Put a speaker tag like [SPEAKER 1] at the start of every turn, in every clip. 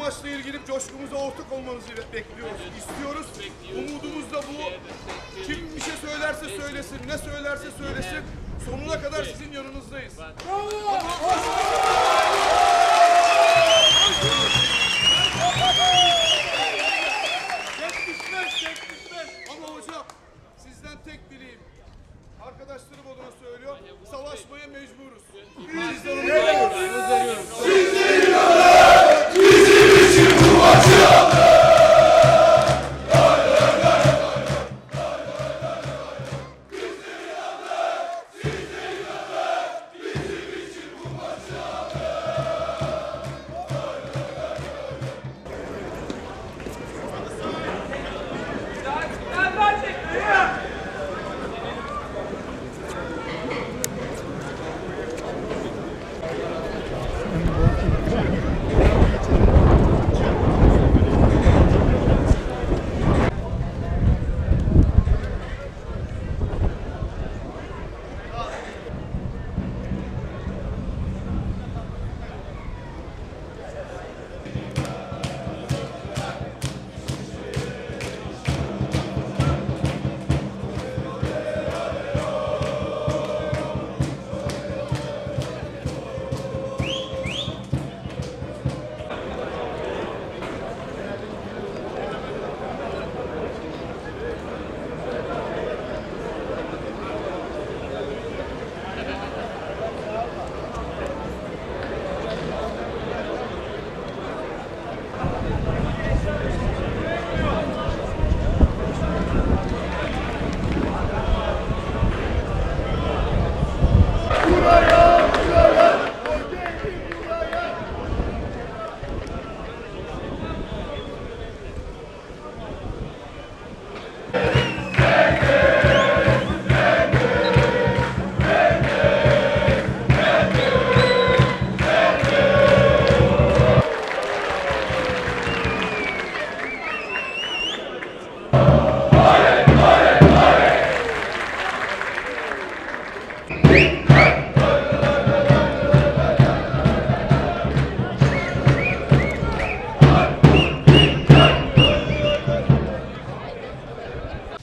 [SPEAKER 1] maçla ilgili coşkumuza ortak olmanızı bekliyoruz, istiyoruz. Umudumuz da bu. Kim bir şey söylerse söylesin, ne söylerse söylesin. Sonuna kadar sizin yanınızdayız. Arkadaşlarım adına söylüyor. Savaşmaya mecburuz. Sizden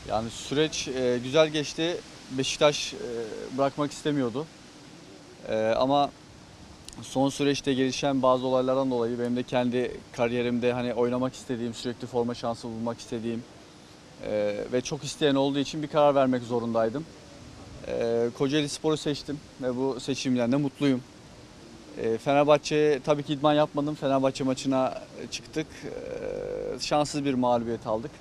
[SPEAKER 2] Yani süreç e, güzel geçti. Beşiktaş e, bırakmak istemiyordu. E, ama son süreçte gelişen bazı olaylardan dolayı benim de kendi kariyerimde hani oynamak istediğim, sürekli forma şansı bulmak istediğim e, ve çok isteyen olduğu için bir karar vermek zorundaydım. E, Kocaeli Spor'u seçtim ve bu seçimden de mutluyum. E, Fenerbahçe tabii ki idman yapmadım. Fenerbahçe maçına çıktık. E, şanssız bir mağlubiyet aldık.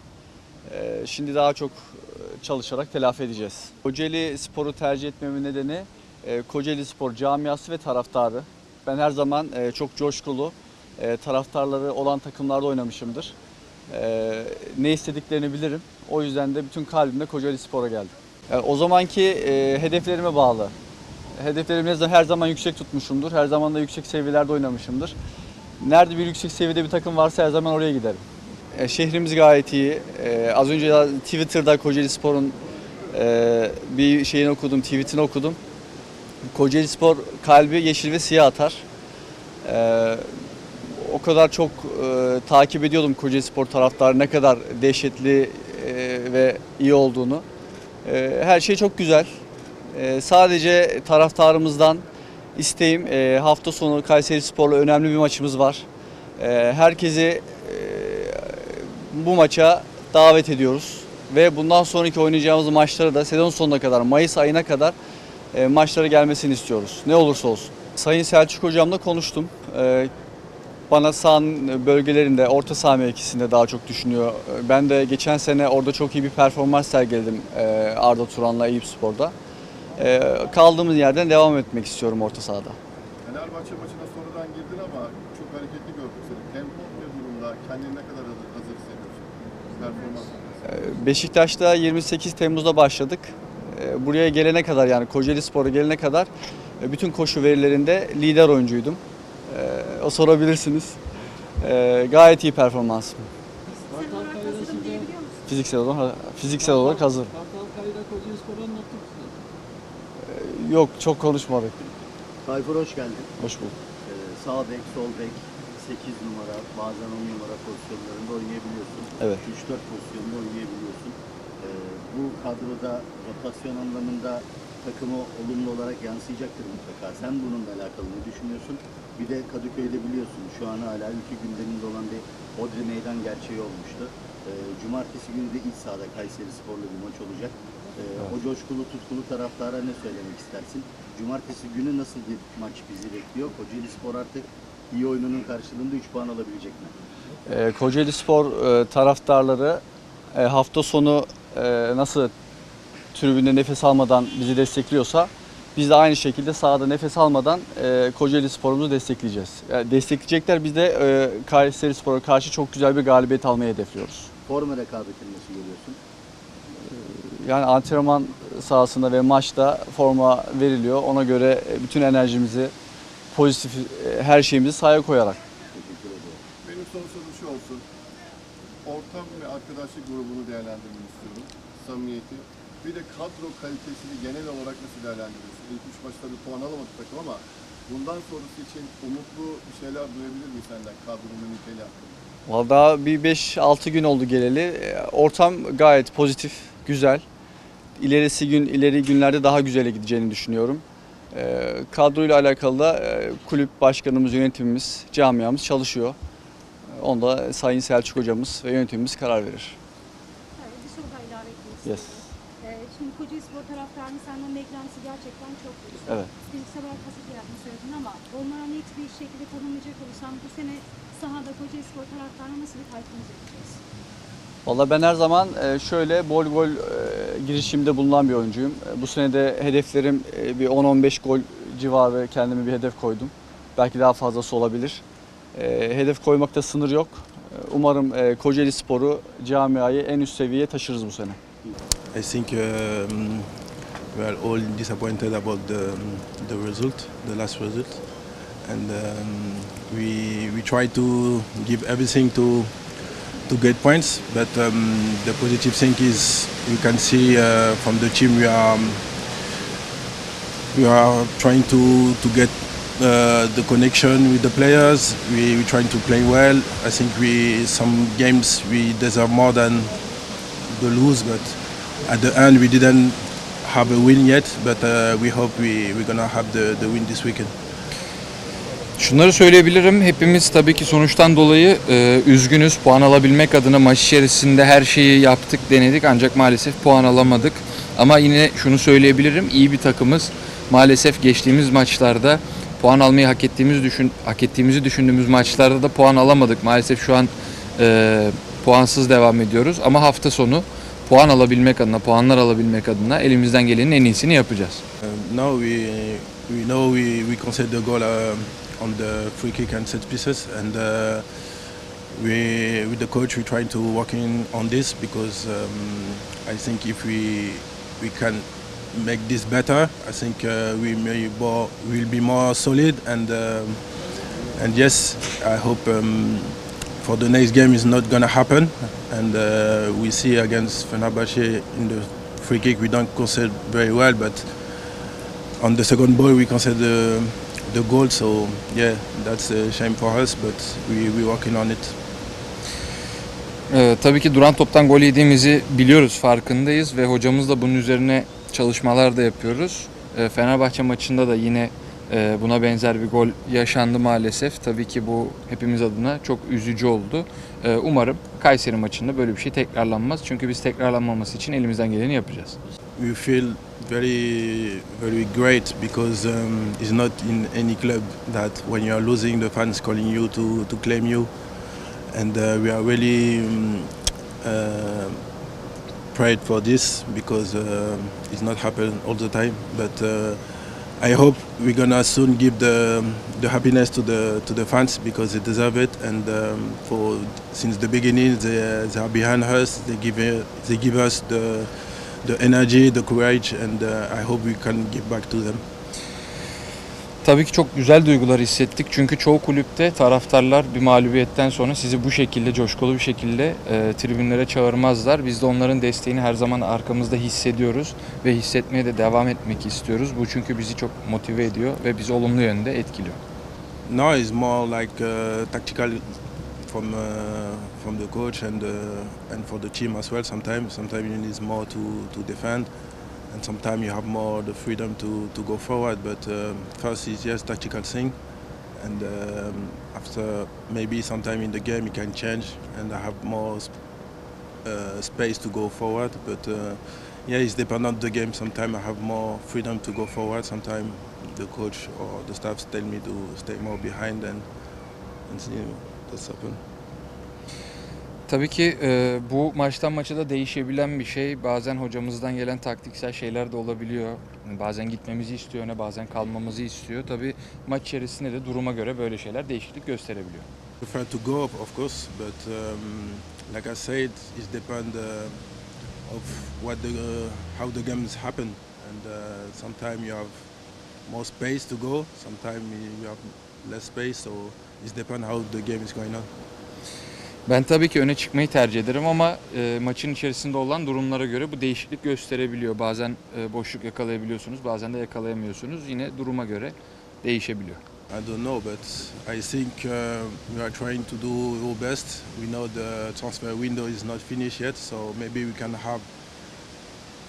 [SPEAKER 2] Ee, Şimdi daha çok e, çalışarak telafi edeceğiz. Kocaeli Spor'u tercih etmemin nedeni e, Kocaeli Spor camiası ve taraftarı. Ben her zaman e, çok coşkulu, taraftarları olan takımlarda oynamışımdır. Ne istediklerini bilirim. O yüzden de bütün kalbimle Kocaeli Spor'a geldim. Yani O zamanki hedeflerime bağlı. Hedeflerimi her zaman yüksek tutmuşumdur. Her zaman da yüksek seviyelerde oynamışımdır. Nerede bir yüksek seviyede bir takım varsa her zaman oraya giderim. E, Şehrimiz gayet iyi. E, az önce Twitter'da Kocaeli Spor'un e, bir şeyini okudum, tweetini okudum. Kocaeli Spor kalbi yeşil ve siyah atar. O kadar çok takip ediyordum Kocaeli Spor taraftarı ne kadar dehşetli ve iyi olduğunu. Her şey çok güzel. Sadece taraftarımızdan isteğim hafta sonu Kayseri Spor'la önemli bir maçımız var. Herkesi bu maça davet ediyoruz. Ve bundan sonraki oynayacağımız maçlara da sezon sonuna kadar, Mayıs ayına kadar e, maçlara gelmesini istiyoruz. Ne olursa olsun. Sayın Selçuk Hocam'la konuştum. E, bana sahanın bölgelerinde, orta saha mevkisinde daha çok düşünüyor. E, Ben de geçen sene orada çok iyi bir performans sergiledim e, Arda Turan'la Eyüp Spor'da. E, kaldığımız yerden devam etmek istiyorum orta sahada.
[SPEAKER 3] Fenerbahçe maçına sonradan girdin ama çok hareketli gördük seni. Tempo ne durumda? Kendini ne kadar? Performans.
[SPEAKER 2] Beşiktaş'ta 28 Temmuz'da başladık. Ee, Buraya gelene kadar yani Kocaeli Spor'a gelene kadar e, bütün koşu verilerinde lider oyuncuydum. Ee, o sorabilirsiniz. Ee, gayet iyi performans.
[SPEAKER 4] Fiziksel olarak?
[SPEAKER 2] Fiziksel olarak, hazır.
[SPEAKER 5] Kartal Kayra Kocaelispor'u anlattık size.
[SPEAKER 2] Yok çok konuşmadık.
[SPEAKER 6] Tayfur hoş geldin.
[SPEAKER 2] Hoş bulduk.
[SPEAKER 6] Ee, sağ bek, sol bek, 8 numara, bazen 10 numara pozisyonlarında oynayabiliyorsun.
[SPEAKER 2] Evet.
[SPEAKER 6] 3-4 pozisyonda oynayabiliyorsun. Ee, bu kadroda rotasyon anlamında takımı olumlu olarak yansıyacaktır mutlaka. Sen bununla alakalı ne düşünüyorsun? Bir de Kadıköy'de biliyorsun şu an hala ülke gündeminde olan bir Odri Meydan gerçeği olmuştu. Ee, Cumartesi günü de iç sahada Kayseri Spor'la bir maç olacak. Ee, O coşkulu tutkulu taraftara ne söylemek istersin? Cumartesi günü nasıl bir maç bizi bekliyor? Kocaeli Spor artık iyi oyununun karşılığında 3 puan alabilecek mi?
[SPEAKER 2] Ee, Kocaeli Spor e, taraftarları e, hafta sonu e, nasıl tribünde nefes almadan bizi destekliyorsa biz de aynı şekilde sahada nefes almadan e, Kocaeli Spor'umuzu destekleyeceğiz. Yani destekleyecekler biz de e, Kayseri Spor'a karşı çok güzel bir galibiyet almayı hedefliyoruz.
[SPEAKER 6] Forma rekabetini nasıl görüyorsun?
[SPEAKER 2] Yani antrenman sahasında ve maçta forma veriliyor. Ona göre e, bütün enerjimizi, pozitif e, her şeyimizi sahaya koyarak.
[SPEAKER 6] Teşekkür ederim.
[SPEAKER 3] Benim son sorum şu olsun. Ortam ve arkadaşlık grubunu değerlendirmek istiyorum. Samimiyeti. Bir de kadro kalitesini genel olarak nasıl değerlendiriyorsun? İlk üç maçta bir puan alamadı takım ama bundan sonrası için umutlu bir şeyler duyabilir miyiz senden kadronun niteliği hakkında?
[SPEAKER 2] Valla daha bir 5-6 gün oldu geleli. E, Ortam gayet pozitif, güzel. İlerisi gün, ileri günlerde daha güzele gideceğini düşünüyorum. E, Kadroyla alakalı da e, kulüp başkanımız, yönetimimiz, camiamız çalışıyor. Onda Sayın Selçuk hocamız ve yönetimimiz karar verir.
[SPEAKER 4] Evet, bir soru daha ilave etmek
[SPEAKER 2] Yes.
[SPEAKER 4] Ee, şimdi Kocaeli Spor taraftarının senden beklentisi gerçekten çok büyük.
[SPEAKER 2] Evet.
[SPEAKER 4] Fiziksel olarak hazır yaptığını söyledin ama onlara net bir şekilde tanımlayacak olursam bu sene sahada Kocaeli Spor taraftarına nasıl bir katkınız yapacağız?
[SPEAKER 2] Valla ben her zaman e, şöyle bol gol e, girişimde bulunan bir oyuncuyum. E, Bu sene de hedeflerim bir 10-15 gol civarı kendime bir hedef koydum. Belki daha fazlası olabilir. Hedef koymakta sınır yok. Umarım Kocaeli Spor'u, camiayı en üst seviyeye taşırız bu sene.
[SPEAKER 7] I think um, we are all disappointed about the, the result, the last result, and um, we we try to give everything to to get points. But um, the positive thing is you can see uh, from the team we are um, we are trying to to get uh, the connection with the players. We we trying to play well. I think we some games we deserve more than the lose, but at the end we didn't have a win yet. But uh, we hope we we're gonna have the, the win this weekend.
[SPEAKER 8] Şunları söyleyebilirim. Hepimiz tabii ki sonuçtan dolayı e, üzgünüz. Puan alabilmek adına maç içerisinde her şeyi yaptık, denedik ancak maalesef puan alamadık. Ama yine şunu söyleyebilirim. iyi bir takımız. Maalesef geçtiğimiz maçlarda puan almayı hak ettiğimiz düşün hak ettiğimizi düşündüğümüz maçlarda da puan alamadık. Maalesef şu an e, puansız devam ediyoruz. Ama hafta sonu puan alabilmek adına, puanlar alabilmek adına elimizden gelenin en iyisini yapacağız.
[SPEAKER 7] Um, now we we know we we conceded the goal um, on the free kick and set pieces, and uh, we with the coach we trying to work in on this because um, I think if we we can make this better, I think uh, we may more will be more solid and um, and yes, I hope. Um, for the next game is not gonna happen, and uh, we see against Fenerbahce in the free kick we don't concede very well, but on the second ball we concede the, the goal. So yeah, that's a shame for us, but we we working on it.
[SPEAKER 8] Ee, tabii ki duran toptan gol yediğimizi biliyoruz, farkındayız ve hocamızla bunun üzerine çalışmalar da yapıyoruz. Ee, Fenerbahçe maçında da yine e, buna benzer bir gol yaşandı maalesef. Tabii ki bu hepimiz adına çok üzücü oldu. Ee, umarım Kayseri maçında böyle bir şey tekrarlanmaz. Çünkü biz tekrarlanmaması için elimizden geleni yapacağız.
[SPEAKER 7] We feel very very great because um, it's not in any club that when you are losing the fans calling you to to claim you, and uh, we are really um, uh, prayed for this because uh, it's not happen all the time. But uh, I hope we're gonna soon give the the happiness to the to the fans because they deserve it. And um, for since the beginning, they, they are behind us. They give they give us the the energy, the courage, and uh, I hope we can give back to them.
[SPEAKER 8] Tabii ki çok güzel duygular hissettik. Çünkü çoğu kulüpte taraftarlar bir mağlubiyetten sonra sizi bu şekilde coşkulu bir şekilde e, tribünlere çağırmazlar. Biz de onların desteğini her zaman arkamızda hissediyoruz ve hissetmeye de devam etmek istiyoruz. Bu çünkü bizi çok motive ediyor ve bizi olumlu yönde etkiliyor.
[SPEAKER 7] No, it's more like uh, tactical from uh, from the coach and uh, and for the team as well. Sometimes, sometimes you need more to, to defend, and sometimes you have more the freedom to, to go forward. But um, first is yes, tactical thing, and um, after maybe sometime in the game you can change, and I have more sp- uh, space to go forward. But uh, yeah, it's dependent on the game. Sometimes I have more freedom to go forward. Sometimes the coach or the staff tell me to stay more behind and and you know, that's happen.
[SPEAKER 8] Tabii ki e, bu maçtan maça da değişebilen bir şey. Bazen hocamızdan gelen taktiksel şeyler de olabiliyor. Bazen gitmemizi istiyor öne, bazen kalmamızı istiyor. Tabii maç içerisinde de duruma göre böyle şeyler değişiklik gösterebiliyor.
[SPEAKER 7] prefer to go up, of course, but um, like I said, it depends uh, of what the uh, how the games happen, and uh, sometimes you have more space to go, sometimes you have less space, so it depends how the game is going on.
[SPEAKER 8] Ben tabii ki öne çıkmayı tercih ederim ama e, maçın içerisinde olan durumlara göre bu değişiklik gösterebiliyor. Bazen e, boşluk yakalayabiliyorsunuz, bazen de yakalayamıyorsunuz. Yine duruma göre değişebiliyor.
[SPEAKER 7] I don't know, but I think uh, we are trying to do our best. We know the transfer window is not finished yet, so maybe we can have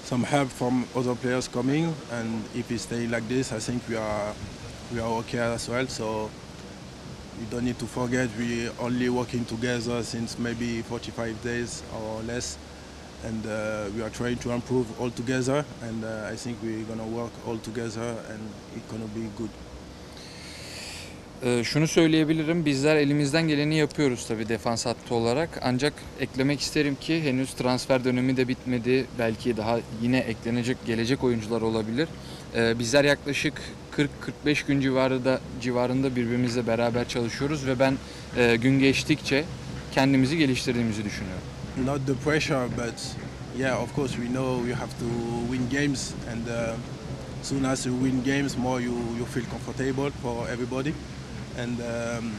[SPEAKER 7] some help from other players coming. And if we stay like this, I think we are we are okay as well. So we don't need to forget we only working together since maybe 45 days or less. And uh, we are trying to improve all together, and uh, I think we're gonna work all together, and it's gonna be good.
[SPEAKER 8] Ee, şunu söyleyebilirim, bizler elimizden geleni yapıyoruz tabii defans hattı olarak. Ancak eklemek isterim ki henüz transfer dönemi de bitmedi. Belki daha yine eklenecek, gelecek oyuncular olabilir. Ee, bizler yaklaşık 40-45 gün civarında civarında birbirimizle beraber çalışıyoruz ve ben e, gün geçtikçe kendimizi geliştirdiğimizi düşünüyorum.
[SPEAKER 7] not the pressure, but yeah, of course we know you have to win games, and uh, soon as you win games, more you, you feel comfortable for everybody, and um,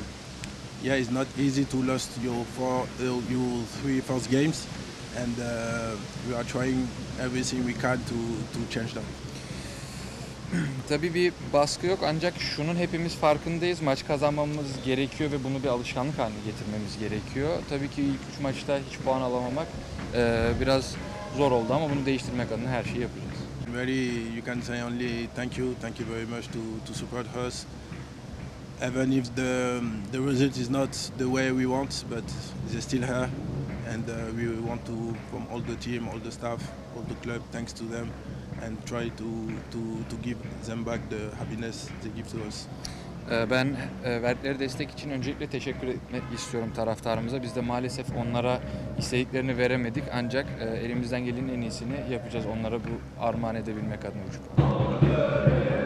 [SPEAKER 7] yeah, it's not easy to lose your four, uh, your three first games, and uh, we are trying everything we can to, to change that.
[SPEAKER 8] Tabii bir baskı yok ancak şunun hepimiz farkındayız. Maç kazanmamız gerekiyor ve bunu bir alışkanlık haline getirmemiz gerekiyor. Tabii ki ilk üç maçta hiç puan alamamak eee, biraz zor oldu ama bunu değiştirmek adına her şeyi yapacağız.
[SPEAKER 7] Very, you can say only thank you, thank you very much to, to support us. Even if the the result is not the way we want, but they're still here, and uh, we want to, from all the team, all the staff, all the club, thanks to them, and try to to to give them back the happiness they give to us.
[SPEAKER 8] Eee, Ben eee, verdikleri destek için öncelikle teşekkür etmek istiyorum taraftarımıza. Biz de maalesef onlara istediklerini veremedik ancak eee, elimizden gelenin en iyisini yapacağız onlara bu armağan edebilmek adına. puan.